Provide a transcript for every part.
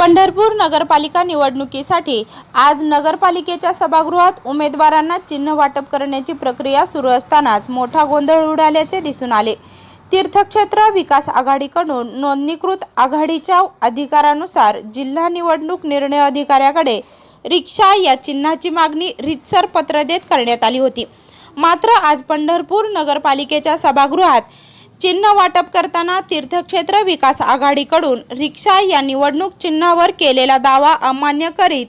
पंढरपूर नगरपालिका निवडणुकीसाठी आज नगरपालिकेच्या सभागृहात उमेदवारांना चिन्ह वाटप करण्याची प्रक्रिया सुरू असतानाच मोठा गोंधळ उडाल्याचे दिसून आले. तीर्थक्षेत्र विकास आघाडीकडून नोंदणीकृत आघाडीच्या अधिकारानुसार जिल्हा निवडणूक निर्णय अधिकाऱ्याकडे रिक्षा या चिन्हाची मागणी रितसर पत्र देत करण्यात आली होती. मात्र आज पंढरपूर नगरपालिकेच्या सभागृहात चिन्ह वाटप करताना तीर्थक्षेत्र विकास आघाडीकडून रिक्षा या निवडणूक चिन्हावर केलेला दावा अमान्य करीत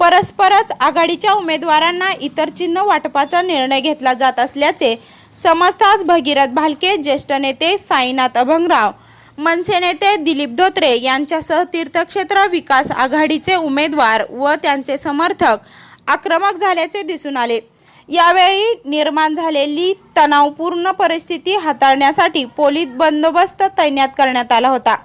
परस्परच आघाडीच्या उमेदवारांना इतर चिन्ह वाटपाचा निर्णय घेतला जात असल्याचे समजताच भगीरथ भालके ज्येष्ठ नेते साईनाथ अभंगराव मनसे नेते दिलीप धोत्रे यांच्यासह तीर्थक्षेत्र विकास आघाडीचे उमेदवार व त्यांचे समर्थक आक्रमक झाल्याचे दिसून आले. यावेळी निर्माण झालेली तणावपूर्ण परिस्थिती हाताळण्यासाठी पोलीस बंदोबस्त तैनात करण्यात आला होता.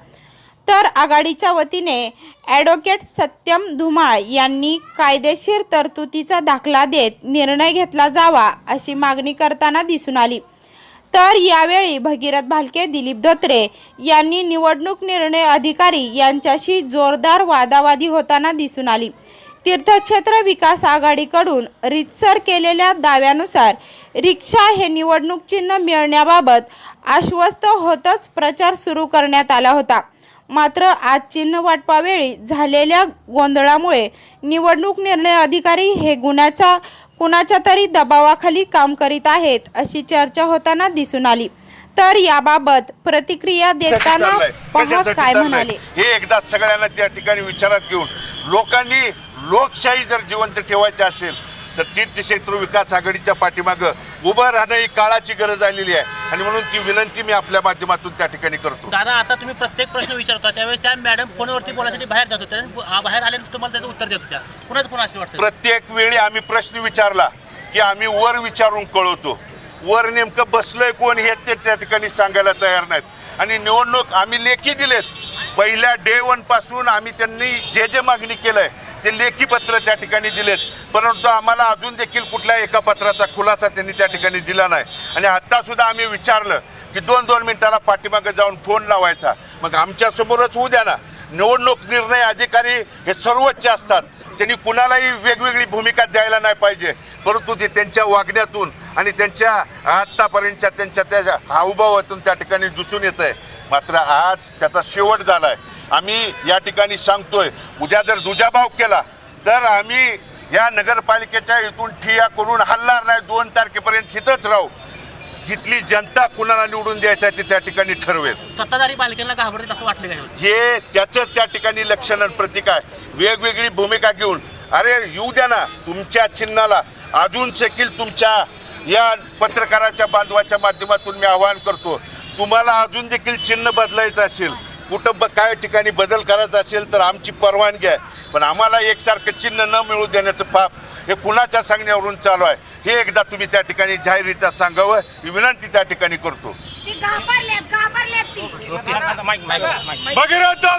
तर आघाडीच्या वतीने ॲडव्होकेट सत्यम धुमाळ यांनी कायदेशीर तरतुदीचा दाखला देत निर्णय घेतला जावा अशी मागणी करताना दिसून आली. तर यावेळी भगीरथ भालके दिलीप धोत्रे यांनी निवडणूक निर्णय अधिकारी यांच्याशी जोरदार वादावादी होताना दिसून आली. तीर्थक्षेत्र विकास आघाडीकडून रितसर केलेल्या दाव्यानुसार रिक्षा हे निवडणूक चिन्ह मिळण्याबाबत आश्वस्त होतच प्रचार सुरू करण्यात आला होता. मात्र आज चिन्ह वाटपावेळी झालेल्या गोंधळामुळे निवडणूक निर्णय अधिकारी हे गुन्ह्याच्या कुणाच्या तरी दबावाखाली काम करीत आहेत अशी चर्चा होताना दिसून आली. तर याबाबत प्रतिक्रिया देताना काय? म्हणाले? हे एकदा सगळ्यांना त्या ठिकाणी विचारात घेऊन लोकांनी लोकशाही जर जिवंत ठेवायची असेल तर तीर्थक्षेत्र विकास आघाडीच्या पाठीमागं उभं राहणं ही काळाची गरज आलेली आहे. आणि म्हणून ती विनंती मी आपल्या माध्यमातून त्या ठिकाणी करतो. दादा आता तुम्ही प्रत्येक प्रश्न विचारता त्यावेळेस त्या मॅडम फोनवरती बोलायसाठी बाहेर जात होत्या आणि बाहेर आल्यानंतर तुम्हाला त्याचं उत्तर देत होत्या. कुणाचं फोन असेल वाटतं? प्रत्येक वेळी आम्ही प्रश्न विचारला की आम्ही वर विचारून कळवतो. वर नेमकं बसलंय कोण हे ते त्या ठिकाणी सांगायला तयार नाहीत. आणि निवडणूक आम्ही लेखी दिलेत. पहिल्या डे वनपासून आम्ही त्यांनी जे जे मागणी केलंय ते लेखी पत्र त्या ठिकाणी दिलेत. परंतु आम्हाला अजून देखील कुठल्या एका पत्राचा खुलासा त्यांनी त्या ठिकाणी दिला नाही. आणि आत्तासुद्धा आम्ही विचारलं की दोन दोन मिनिटाला पाठीमागे जाऊन फोन लावायचा. मग आमच्यासमोरच होऊ द्या ना. निवडणूक निर्णय अधिकारी हे सर्वोच्च असतात. त्यांनी कुणालाही वेगवेगळी भूमिका द्यायला नाही पाहिजे. परंतु ते त्यांच्या वागण्यातून आणि त्यांच्या आत्तापर्यंतच्या त्यांच्या त्या हावभावातून त्या ठिकाणी दिसून येत आहे मात्र आज त्याचा शेवट झाला आहे आम्ही या ठिकाणी सांगतोय उद्या जर दुजाभाव केला तर आम्ही या नगरपालिकेच्या इथून ठिया करून हलणार नाही दोन तारखेपर्यंत इथंच राहू. जिथली जनता कुणाला निवडून द्यायचं आहे ते त्या ठिकाणी ठरवेल. सत्ताधारी पालिकेला घाबरत असं वाटलं का हे त्याचंच त्या ठिकाणी लक्षण प्रतीक आहे. वेगवेगळी भूमिका घेऊन अरे येऊ द्या ना तुमच्या चिन्हाला अजून देखील तुमच्या या पत्रकाराच्या बांधवाच्या माध्यमातून मी आवाहन करतो तुम्हाला अजून देखील चिन्ह बदलायचं असेल कुठं ब काय ठिकाणी बदल करायचा असेल तर आमची परवानगी आहे. पण आम्हाला एकसारखं चिन्ह न मिळू देण्याचं पाप हे कुणाच्या सांगण्यावरून चालू आहे. हे एकदा तुम्ही त्या ठिकाणी जाहीररित्या सांगावं. ही विनंती त्या ठिकाणी करतो. भगीरथ दादा!